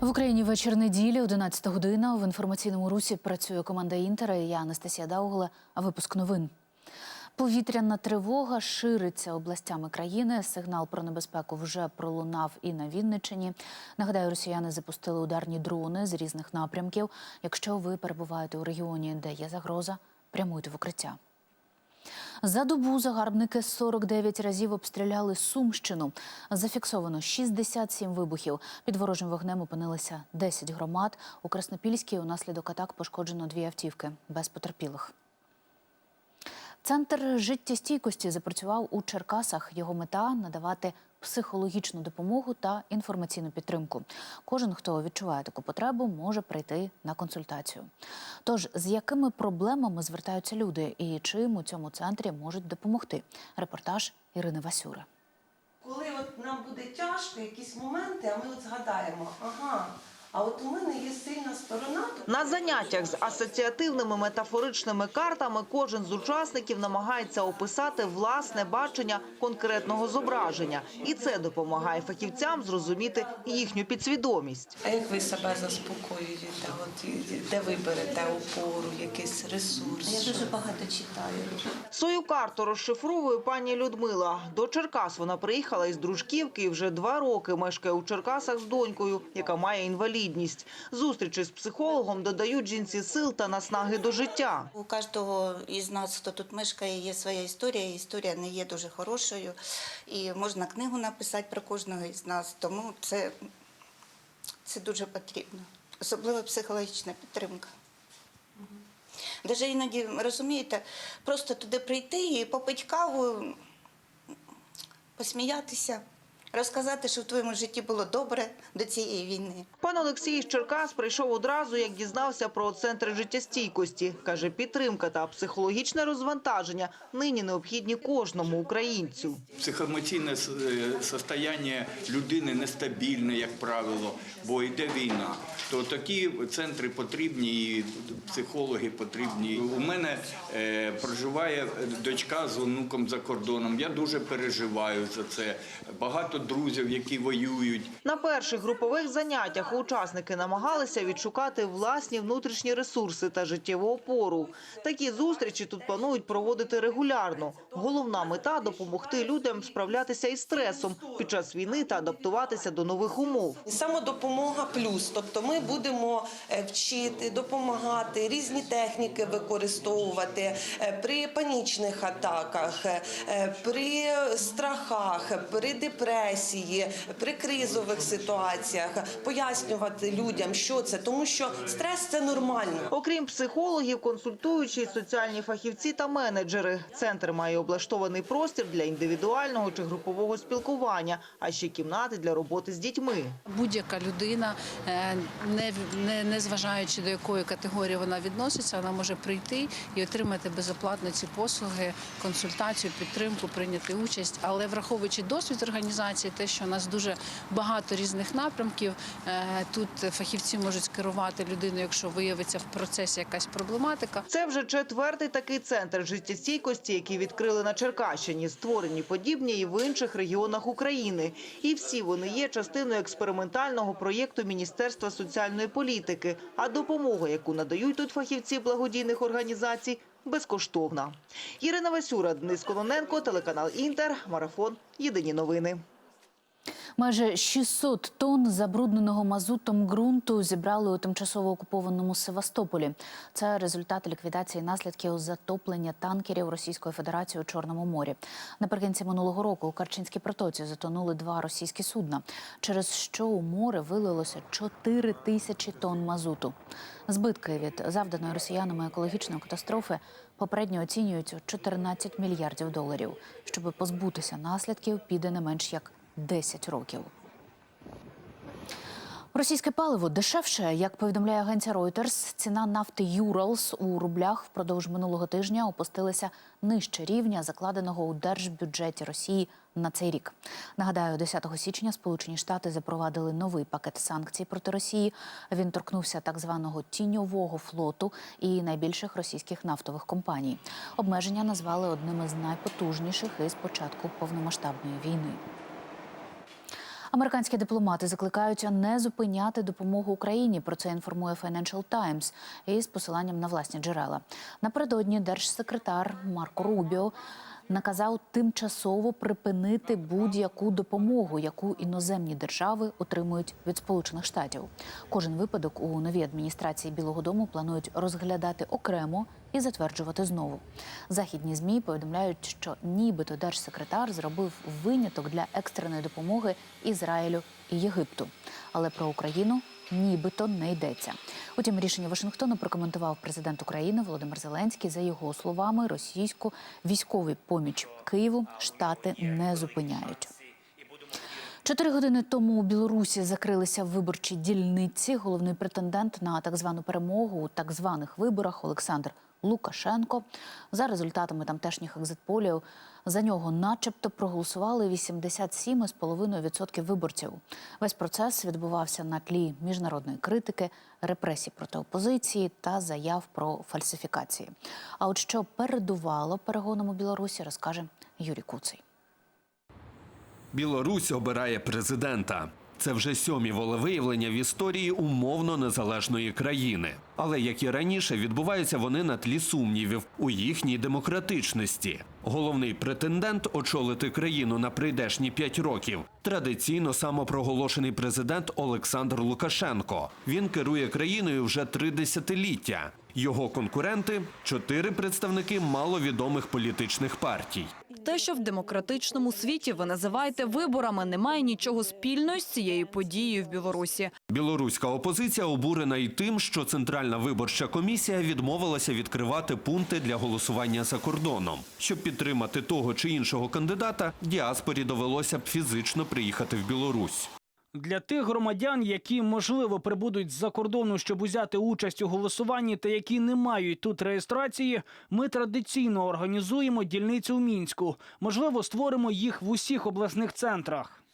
В Україні вечір неділі, 11 година. В інформаційному русі працює команда Інтера. і Я Анастасія Даугла. А випуск новин. Повітряна тривога шириться областями країни. Сигнал про небезпеку вже пролунав і на Вінниччині. Нагадаю, росіяни запустили ударні дрони з різних напрямків. Якщо ви перебуваєте у регіоні, де є загроза, прямуйте в укриття. За добу загарбники 49 разів обстріляли Сумщину. Зафіксовано 67 вибухів. Під ворожим вогнем опинилися 10 громад. У Краснопільській унаслідок атак пошкоджено дві автівки без потерпілих. Центр життєстійкості запрацював у Черкасах. Його мета надавати психологічну допомогу та інформаційну підтримку. Кожен, хто відчуває таку потребу, може прийти на консультацію. Тож з якими проблемами звертаються люди і чим у цьому центрі можуть допомогти? Репортаж Ірини Васюри. Коли от нам буде тяжко, якісь моменти, а ми от згадаємо, ага, а от у мене є сильна сторона. то- На заняттях з асоціативними метафоричними картами кожен з учасників намагається описати власне бачення конкретного зображення, і це допомагає фахівцям зрозуміти їхню підсвідомість. А як ви себе заспокоюєте? От де ви берете опору, якийсь ресурс? Я дуже багато читаю. Свою карту розшифровує пані Людмила. До Черкас вона приїхала із Дружківки і вже два роки мешкає у Черкасах з донькою, яка має інвалідність. Зустрічі з психологом додають жінці сил та наснаги до життя. У кожного із нас, хто тут мешкає, є своя історія. Історія не є дуже хорошою. І можна книгу написати про кожного із нас. Тому це, це дуже потрібно. Особливо психологічна підтримка. Даже іноді, розумієте, просто туди прийти і попити каву, посміятися, розказати, що в твоєму житті було добре до цієї війни. Пан Олексій з Черкас прийшов одразу, як дізнався про центри життєстійкості. Каже, підтримка та психологічне розвантаження нині необхідні кожному українцю. Психоемоційне е, людини нестабільне, як правило, бо йде війна. То такі центри потрібні, і психологи потрібні. У мене е, проживає дочка з онуком за кордоном. Я дуже переживаю за це. Багато друзів, які воюють. На перших групових заняттях учасники намагалися відшукати власні внутрішні ресурси та життєву опору. Такі зустрічі тут планують проводити регулярно. Головна мета допомогти людям справлятися із стресом під час війни та адаптуватися до нових умов. Самодопомога плюс, тобто ми будемо е, вчити, допомагати, різні техніки використовувати е, при панічних атаках, е, при страхах, при депресії, при кризових ситуаціях, пояснювати людям, що це, тому що стрес це нормально. Окрім психологів, консультуючі соціальні фахівці та менеджери. Центр має облаштований простір для індивідуального чи групового спілкування, а ще кімнати для роботи з дітьми. Будь-яка людина, е, не, не, не зважаючи до якої категорії вона відноситься, вона може прийти і отримати безоплатно ці послуги, консультацію, підтримку, прийняти участь. Але враховуючи досвід організації, те, що у нас дуже багато різних напрямків, е, тут фахівці можуть скерувати людину, якщо виявиться в процесі якась проблематика. Це вже четвертий такий центр життєстійкості, який відкрили на Черкащині. Створені подібні і в інших регіонах України. І всі вони є частиною експериментального проєкту Міністерства соціальної політики. А допомога, яку надають тут фахівці благодійних організацій, безкоштовна. Ірина Васюра, Денис Кононенко, телеканал Інтер, марафон. Єдині новини. Майже 600 тонн забрудненого мазутом ґрунту зібрали у тимчасово окупованому Севастополі. Це результат ліквідації наслідків затоплення танкерів Російської Федерації у Чорному морі. Наприкінці минулого року у Карчинській протоці затонули два російські судна, через що у море вилилося 4 тисячі тонн мазуту. Збитки від завданої росіянами екологічної катастрофи попередньо оцінюють у 14 мільярдів доларів. Щоб позбутися наслідків, піде не менш як 10 років. Російське паливо дешевше, як повідомляє агенція Reuters, ціна нафти Юралс у рублях впродовж минулого тижня опустилася нижче рівня, закладеного у держбюджеті Росії на цей рік. Нагадаю, 10 січня Сполучені Штати запровадили новий пакет санкцій проти Росії. Він торкнувся так званого тіньового флоту і найбільших російських нафтових компаній. Обмеження назвали одним із найпотужніших із початку повномасштабної війни. Американські дипломати закликають не зупиняти допомогу Україні. Про це інформує Financial Times із посиланням на власні джерела. Напередодні держсекретар Марко Рубіо наказав тимчасово припинити будь-яку допомогу, яку іноземні держави отримують від Сполучених Штатів. Кожен випадок у новій адміністрації Білого Дому планують розглядати окремо і затверджувати знову. Західні змі повідомляють, що нібито держсекретар зробив виняток для екстреної допомоги Ізраїлю і Єгипту. Але про Україну нібито не йдеться. Утім, рішення Вашингтону прокоментував президент України Володимир Зеленський. За його словами, російську військову поміч Києву штати не зупиняють. Чотири години тому у Білорусі закрилися виборчі дільниці. Головний претендент на так звану перемогу у так званих виборах Олександр Лукашенко. За результатами тамтешніх екзитполів за нього, начебто, проголосували 87,5% виборців. Весь процес відбувався на тлі міжнародної критики, репресій проти опозиції та заяв про фальсифікації. А от що передувало перегонам у Білорусі, розкаже Юрій Куций. Білорусь обирає президента. Це вже сьомі волевиявлення в історії умовно незалежної країни. Але як і раніше, відбуваються вони на тлі сумнівів у їхній демократичності. Головний претендент очолити країну на прийдешні п'ять років. Традиційно самопроголошений президент Олександр Лукашенко. Він керує країною вже три десятиліття. Його конкуренти чотири представники маловідомих політичних партій. Те, що в демократичному світі ви називаєте виборами, не має нічого спільного з цією подією в Білорусі. Білоруська опозиція обурена і тим, що Центральна виборча комісія відмовилася відкривати пункти для голосування за кордоном. Щоб підтримати того чи іншого кандидата, діаспорі довелося б фізично приїхати в Білорусь. Для тих громадян, які можливо прибудуть з-за кордону, щоб узяти участь у голосуванні, та які не мають тут реєстрації, ми традиційно організуємо дільницю у мінську. Можливо, створимо їх в усіх обласних центрах.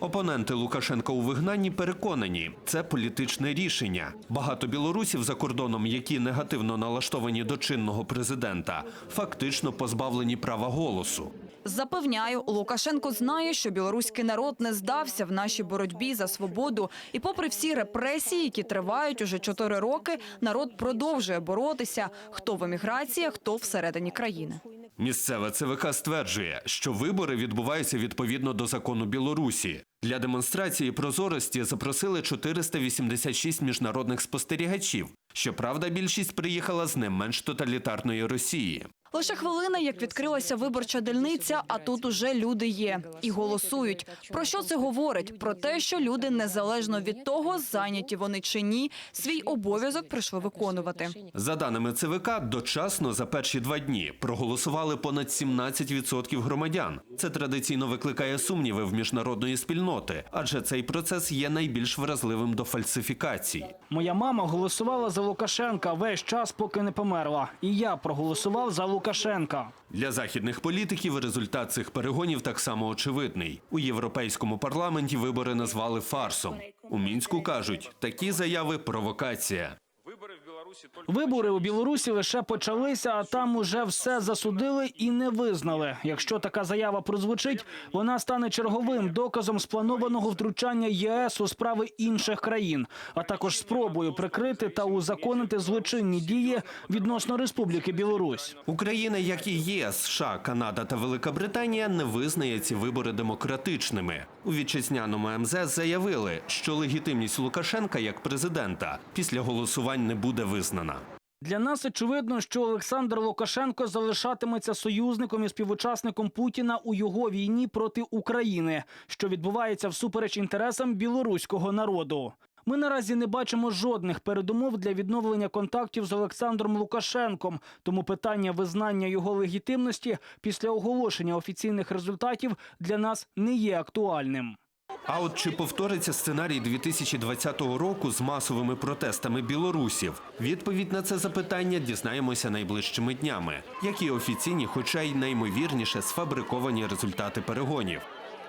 Опоненти Лукашенка у вигнанні переконані, це політичне рішення. Багато білорусів за кордоном, які негативно налаштовані до чинного президента, фактично позбавлені права голосу. Запевняю, Лукашенко знає, що білоруський народ не здався в нашій боротьбі за свободу. І попри всі репресії, які тривають уже чотири роки, народ продовжує боротися. Хто в еміграції, хто всередині країни. Місцеве ЦВК стверджує, що вибори відбуваються відповідно до закону Білорусі. Для демонстрації прозорості запросили 486 міжнародних спостерігачів. Щоправда, більшість приїхала з не менш тоталітарної Росії. Лише хвилина, як відкрилася виборча дільниця, а тут уже люди є і голосують. Про що це говорить? Про те, що люди незалежно від того, зайняті вони чи ні, свій обов'язок прийшли виконувати. За даними ЦВК, дочасно за перші два дні проголосували понад 17% громадян. Це традиційно викликає сумніви в міжнародної спільноти, адже цей процес є найбільш вразливим до фальсифікацій. Моя мама голосувала за Лукашенка весь час, поки не померла. І я проголосував за Лукашенка. Для західних політиків результат цих перегонів так само очевидний. У європейському парламенті вибори назвали фарсом. У мінську кажуть, такі заяви провокація. Вибори у Білорусі лише почалися, а там уже все засудили і не визнали. Якщо така заява прозвучить, вона стане черговим доказом спланованого втручання ЄС у справи інших країн, а також спробою прикрити та узаконити злочинні дії відносно Республіки Білорусь. Україна, як і ЄС, США, Канада та Велика Британія, не визнає ці вибори демократичними. У вітчизняному МЗС заявили, що легітимність Лукашенка як президента після голосувань не буде визнана. Для нас очевидно, що Олександр Лукашенко залишатиметься союзником і співучасником Путіна у його війні проти України, що відбувається всупереч інтересам білоруського народу. Ми наразі не бачимо жодних передумов для відновлення контактів з Олександром Лукашенком, тому питання визнання його легітимності після оголошення офіційних результатів для нас не є актуальним. А от чи повториться сценарій 2020 року з масовими протестами білорусів? Відповідь на це запитання дізнаємося найближчими днями, які офіційні, хоча й наймовірніше сфабриковані результати перегонів.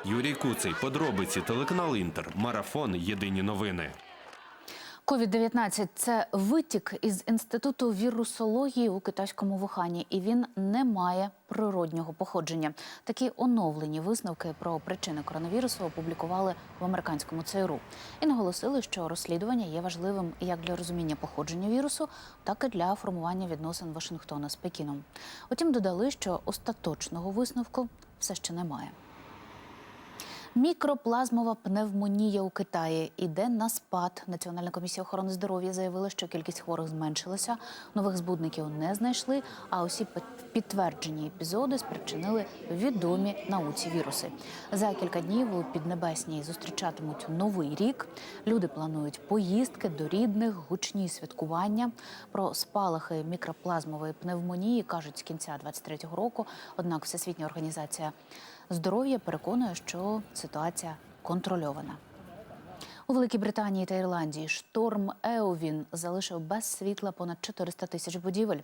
Юрій Куций, подробиці, телеканал Інтер, марафон. Єдині новини. Covid-19 – це витік із інституту вірусології у китайському Вухані, і він не має природнього походження. Такі оновлені висновки про причини коронавірусу опублікували в американському ЦРУ і наголосили, що розслідування є важливим як для розуміння походження вірусу, так і для формування відносин Вашингтона з Пекіном. Утім, додали, що остаточного висновку все ще немає. Мікроплазмова пневмонія у Китаї іде на спад. Національна комісія охорони здоров'я заявила, що кількість хворих зменшилася. Нових збудників не знайшли. А усі підтверджені епізоди спричинили відомі науці віруси. За кілька днів у Піднебесній зустрічатимуть новий рік. Люди планують поїздки до рідних, гучні святкування. Про спалахи мікроплазмової пневмонії кажуть з кінця 23-го року. Однак Всесвітня організація здоров'я переконує, що ситуація контрольована. У Великій Британії та Ірландії шторм Еовін залишив без світла понад 400 тисяч будівель.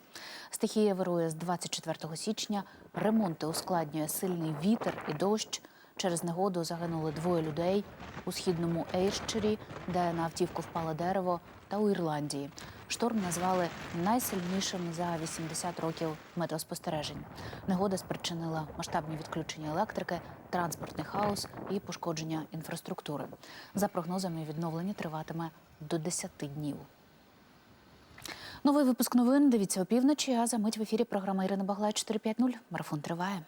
Стихія вирує з 24 січня. Ремонти ускладнює сильний вітер і дощ. Через негоду загинули двоє людей у східному Ейрщирі, де на автівку впало дерево, та у Ірландії. Шторм назвали найсильнішим за 80 років метеоспостережень. Негода спричинила масштабні відключення електрики, транспортний хаос і пошкодження інфраструктури. За прогнозами, відновлення триватиме до 10 днів. Новий випуск новин дивіться опівночі. А за мить в ефірі програма Ірина Баглай 450. Марафон триває.